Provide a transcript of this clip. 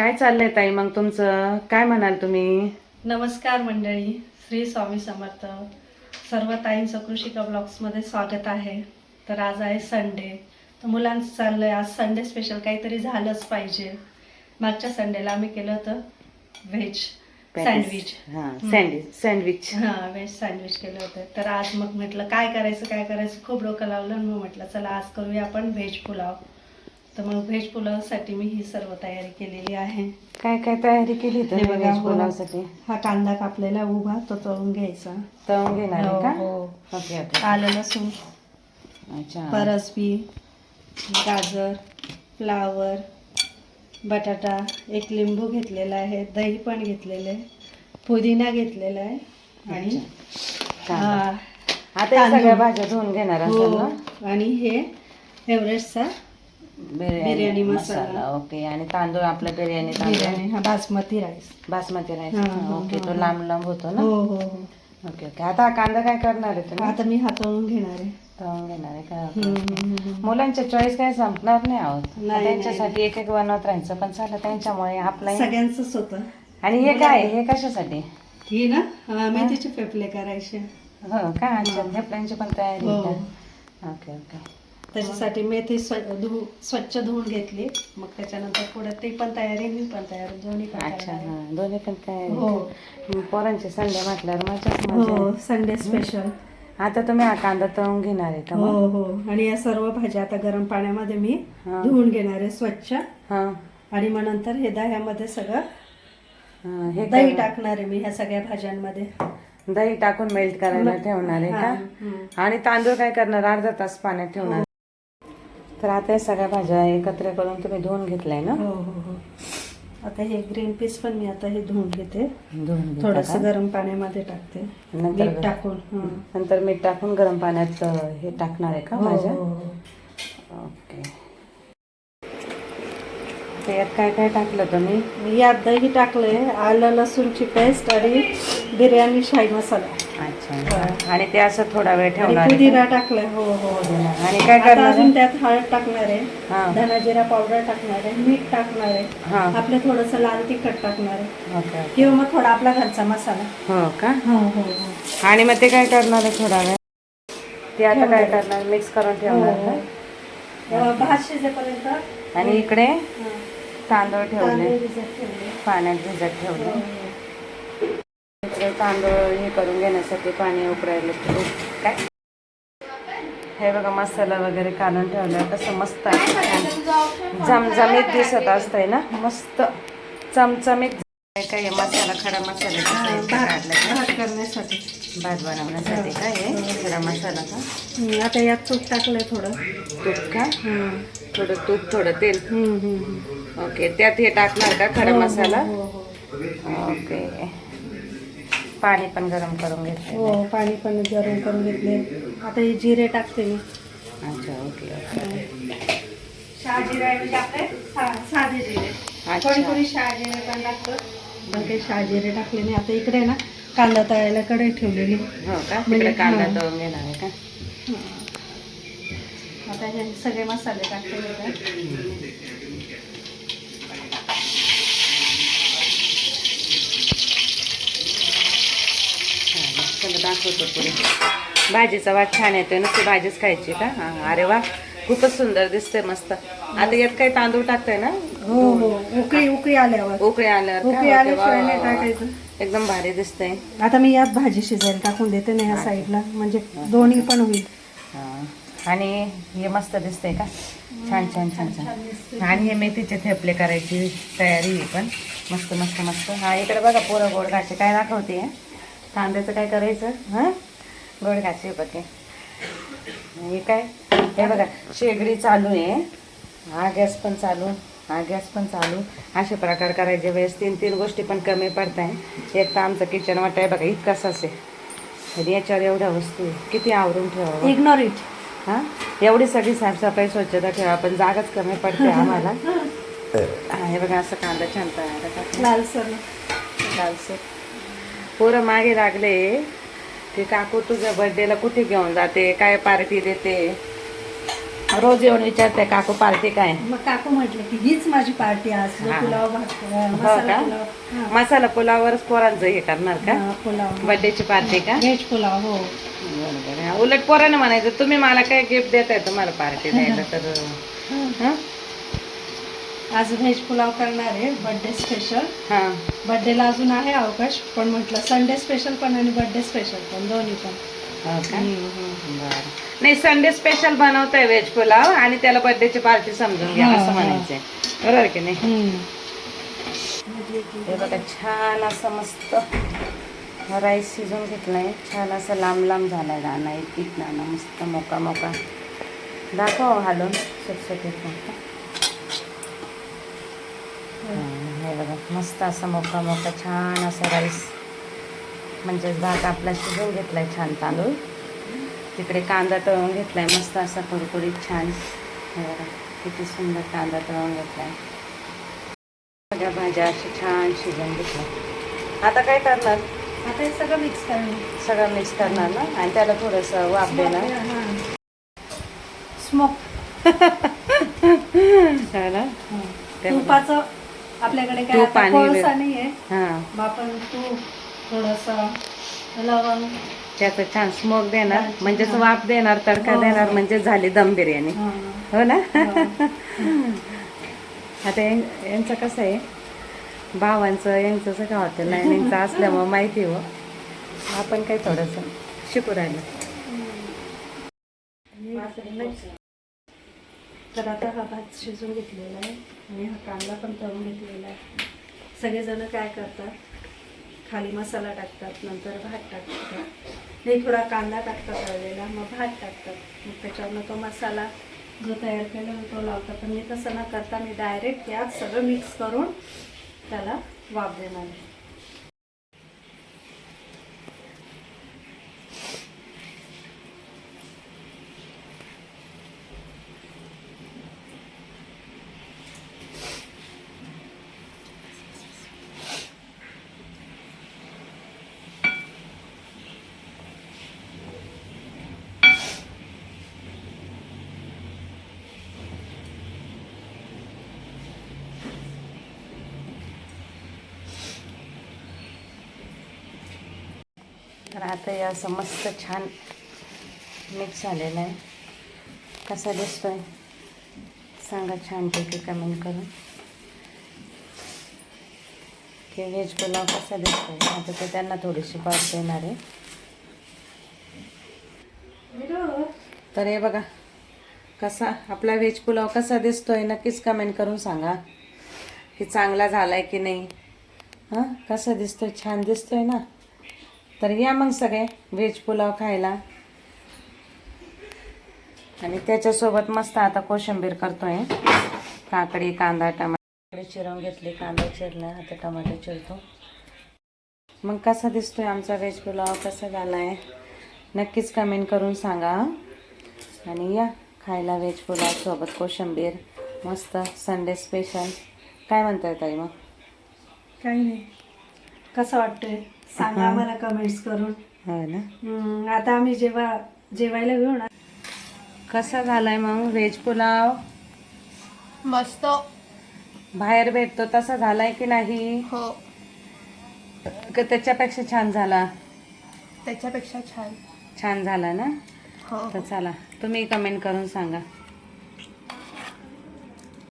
काय चाललंय ताई मग तुमचं? काय म्हणाल तुम्ही? नमस्कार मंडळी श्री स्वामी समर्थ. सर्व ताईंचं कृषिका ब्लॉग्समध्ये स्वागत आहे. तर आज आहे संडे. तर मुलांचं चाललं आहे आज संडे स्पेशल काहीतरी झालंच पाहिजे. मागच्या संडेला आम्ही केलं होतं व्हेज सँडविच हा सँडविच सँडविच हां व्हेज सँडविच केलं होतं. तर आज मग म्हटलं काय करायचं काय करायचं? खूप डोकं लावलं मग म्हटलं चला आज करूया आपण व्हेज पुलाव. तर मग व्हेज पुलावसाठी मी ही सर्व तयारी केलेली आहे. काय काय तयारी केली बघा, व्हेज हो. पुलावसाठी? हा कांदा कापलेला उभा तो तळून घ्यायचा. तळून घेणार हो, का? हो. Okay okay. आलं लसूण अच्छा. परसबी गाजर फ्लावर बटाटा एक लिंबू घेतलेला आहे दही पण घेतलेलं आहे पुदिना घेतलेला आहे आणि. हा, आता. सगळ्या भाज्या धुवून घेणार आणि हे एव्हरेस्टचा बिर्याणी मसाला. ओके. आणि तांदूळ आपला बिर्याणी तांदूळ? बिर्याणी हा बासमती राईस. बासमती राईस. हा, हा, ओके तो. लांब लांब होतो ना? हो हो हो. Okay okay. आता हा कांदा काय करणार आहे तुम्ही? आता मी हाताळून घेणार आहे. तळून घेणार आहे का? हम्म, हम्म, हम्म, हम्म. मुलांच्या चॉईस काही संपणार नाही आहोत. नाही, त्यांच्यासाठी एक एक बनवत राहायचं पण चालेल त्यांच्यामुळे आपला सगळ्यांचंच होतं आणि हे काय हे कशासाठी? ही ना अं, मेथीचे फेफले करायचे. हो का? अच्छा धेपल्यांची पण तयारी आहे हो. का? Okay okay. त्याच्यासाठी मेथी स्व धु स्वच्छ धुवून घेतली. मग त्याच्यानंतर पुढे ती पण तयारी मी पण तयारी दोन्ही पण अच्छा तयारी. हा दोन्ही पण तयारी हो. पोरांचे संडे म्हटल्यावर मजाच मजा हो आहे. संडे स्पेशल आता तुम्ही हा कांदा तळून घेणार आहे का हो मग? हो. आणि या सर्व भाज्या आता गरम पाण्यामध्ये मी हा. धुवून घेणार आहे स्वच्छ. हा. आणि मग नंतर हे दह्यामध्ये सगळं हा, हे दही काय- टाकणार आहे मी ह्या सगळ्या भाज्यांमध्ये. दही टाकून मेल्ट करायला ठेवणार आहे हा, का. आणि तांदूळ काय करणार? अर्धा तास पाण्यात ठेवणार. तर आता या सगळ्या भाज्या एकत्र करून तुम्ही धुवून घेतलाय ना? हो हो हो. आता हे ग्रीन पीस पण मी आता हे धुवून घेते. धुवून घेता थोडस का? गरम पाण्यामध्ये टाकते. नंतर मीठ टाकून हं. नंतर मीठ टाकून गरम पाण्यात अ, हे टाकणार आहे का हो, भाज्या हो, हो. ओके. तर यात काय काय टाकलं तुम्ही? मी यात दही टाकले आलं लसूणची पेस्ट आणि बिर्याणी शाही मसाला. अच्छा आणि ते असं थोडा वेळ आणि ठेवणार आहे पुदिना? टाकलाय हो हो पुदिना. आणि काय आता करणार अजून आहे? त्यात हळद टाकणार आहे हा. धना जिरा पावडर टाकणार आहे मीठ टाकणार आहे. हा. आपलं थोडंसं लाल तिखट टाकणार आहे. ओके. किंवा मग थोडा आपला घरचा मसाला. हो का? हो हो हो. आणि मग ते काय करणार आहे थोडा वेळ? ते आता काय करणार? मिक्स करून ठेवणार हो, का? अं, भात शिजेपर्यंत. आणि इकडे? हं, तांदूळ ठेवले. तांदूळ भिजत ठेवले. पाण्यात भिजत ठेवले. हो, तांदूळ हे करून घेण्यासाठी पाणी उकळायला ठेवू. काय? हे बघा मसाला वगैरे काढून ठेवलं कसं मस्त. झमझमीत दिसत असतंय ना? मस्त. चमचमीत काय काय हे मसाला खडा मसाला हो. करण्यासाठी. भात बनवण्यासाठी काय हे खडा मसाला का? हं, आता यात तूप टाकलंय थोडं. तूप का? हं. थोडं तूप थोडं तेल. हं, हं, हं. ओके त्यात हे टाकणार का खडा मसाला? हो, हो. ओके. पाणी पण गरम करून घेतले हो पाणी पण गरम करून घेतले आता हे जिरे टाकते मी. अच्छा ओके ओके. शहाजिरे सा- साधे जिरे. कोणी कोणी शहाजिरे पण टाकतं. शहाजिरे टाकले नाही. आता इकडे ना कांदा तळायला कडे ठेवलेली. हो का? म्हणजे- कांदा. तळून घेणार आहे का? आता हे सगळे मसाले टाकले त्यात. चला दाखवतो पुढे. भाजीचा वाट छान येतोय नुसती भाजीच खायची का? हां अरे वा खूपच सुंदर दिसते मस्त. आता यात काही तांदूळ टाकताय ना? हो हो उकळी उकळी आल्यावर. उकळी आल्यावर का? उकळी आल्याशिवाय नाही. टाकायचं. एकदम भारी दिसतंय. आता मी यात भाजी शिजायला टाकून देते ना ह्या साईडला. म्हणजे दोन्ही पण होईल. हां. आणि हे मस्त दिसतंय का? छान छान छान छान. आणि हे मेथीचे थेपले करायची तयारी आहे पण. मस्त मस्त मस्त. हा इकडे बघा पोरं गोड काय दाखवते? कांद्याचं काय करायचं? हां? गोड घाचे बघे हे काय? हे बघा शेगडी चालू आहे. हा गॅस पण चालू हा गॅस पण चालू. असे प्रकार करायचे वेळेस तीन तीन गोष्टी पण कमी पडत आहे एक तर आमचं किचन वाट आहे बघा इतकाच आहे. आणि याच्यावर एवढ्या वस्तू आहे. किती आवरून ठेवावं इग्नोर इट हा? एवढी सगळी साफसफाई स्वच्छता ठेवा पण जागाच कमी पडते आम्हाला. हा, हे बघा असं कांदा छान. लालसर लालसर पोरं मागे लागले. की काकू तुझ्या बर्थडेला कुठे घेऊन जाते? काय पार्टी देते? रोज येऊन विचारते काकू पार्टी काय? मग काकू म्हटलं की हीच माझी पार्टी आज. हा. पुलाव भात अं, मसाला का? पुलाव. हा. मसाला पुलावरच पोरांचं हे करणार का? हा, पुलाव. बर्थडेची पार्टी का? व्हेज पुलाव हो. बरोबर आहे. उलट पोरानं म्हणायचं तुम्ही मला काय गिफ्ट देताय तुम्हाला पार्टी द्यायला तर. हं? आज व्हेज पुलाव करणार आहे. बर्थडे स्पेशल हा. बर्थडेला अजून आहे अवकाश पण म्हटलं संडे स्पेशल पण आणि बर्थडे स्पेशल पण दोन्ही पण. हो नाही संडे स्पेशल बनवताय व्हेज पुलाव आणि त्याला बर्थडेची पार्टी समजून घ्या असं. म्हणायचंय. बरोबर की नाही. हे बघा छान असं मस्त राईस शिजून घेतलाय. छान असं लांब लांब झालाय दाणा एक पीठ दाणा मस्त मोका मोका. दाखव हालून सुटसुटीत मोका. हे बघा मस्त असं मोका मोका छान असं राईस म्हणजेच भात आपला शिजवून घेतलाय छान तांदूळ. तिकडे कांदा तळून घेतलाय मस्त असा कुरकुरीत छान. हे बघा किती सुंदर कांदा तळून घेतलाय. सगळ्या भाज्या अशा छान शिजवून घेतल्या. आता काय करणार? आता हे सगळं मिक्स करणार. सगळं मिक्स करणार ना? आणि त्याला थोडंसं वाफ देणार. स्मोक हो. ना? ते बघा. तुपाचं आपल्याकडे काय आणि कोळसा नाहीये. हां. मग आपण तूप थोडस लवंग. त्याचं छान स्मोक देणार हा. म्हणजेच वाफ देणार तडका हो, देणार. म्हणजे झाली दम बिर्याणी. हा, हो ना? हा. आता यां- यांचं कसं आहे? भावांचं यांचं सगळं हॉटेल लाईनिंगचं असल्यामुळं माहिती हो. आपण काय थोडंसं शिकू राहिलं. तर आता हा भात शिजून घेतलेला आहे आणि हा कांदा पण तळून घेतलेला आहे. सगळेजण काय करतात? खाली मसाला टाकतात नंतर भात टाकतात. नाही थोडा कांदा टाकतात तळलेला मग भात टाकतात. मग त्याच्यावरनं तो मसाला जो तयार केला तो लावतात. पण मी तसं न करता मी डायरेक्ट यात सगळं मिक्स करून त्याला वाफ देणार आहे. तर आता हे असं मस्त छान मिक्स झालेलं आहे. कसा दिसतोय? सांगा छानपैकी कमेंट करून. की व्हेज पुलाव कसा दिसतोय? आता ते त्यांना थोडीशी पास देणार आहे. तर हे बघा कसा आपला व्हेज पुलाव कसा दिसतोय? नक्कीच कमेंट करून सांगा. की चांगला झालाय की नाही? हां? कसा दिसतोय? छान दिसतोय ना? तर या मग सगळे व्हेज पुलाव खायला. आणि त्याच्यासोबत मस्त आता कोशिंबीर करतोय. काकडी कांदा टमाटे. चिरवून घेतली कांदा चिरला आता टमाटे चिरतो. मग कसा दिसतोय आमचा व्हेज पुलाव? कसा झालाय? नक्कीच कमेंट करून सांगा. आणि या खायला व्हेज पुलाव सोबत कोशिंबीर. मस्त संडे स्पेशल काय म्हणताय ताई मग? काही नाही. कसं वाटतंय? सांगा. मला कमेंट्स करून. हो ना. आता आम्ही जेव्हा जेवायला घेऊ ना. कसा झालाय मग व्हेज पुलाव? मस्त. बाहेर भेटतो तसा झालाय की नाही? हो. का त्याच्यापेक्षा छान झाला. त्याच्यापेक्षा छान. छान झाला ना? हो. तर चला तुम्ही कमेंट करून सांगा.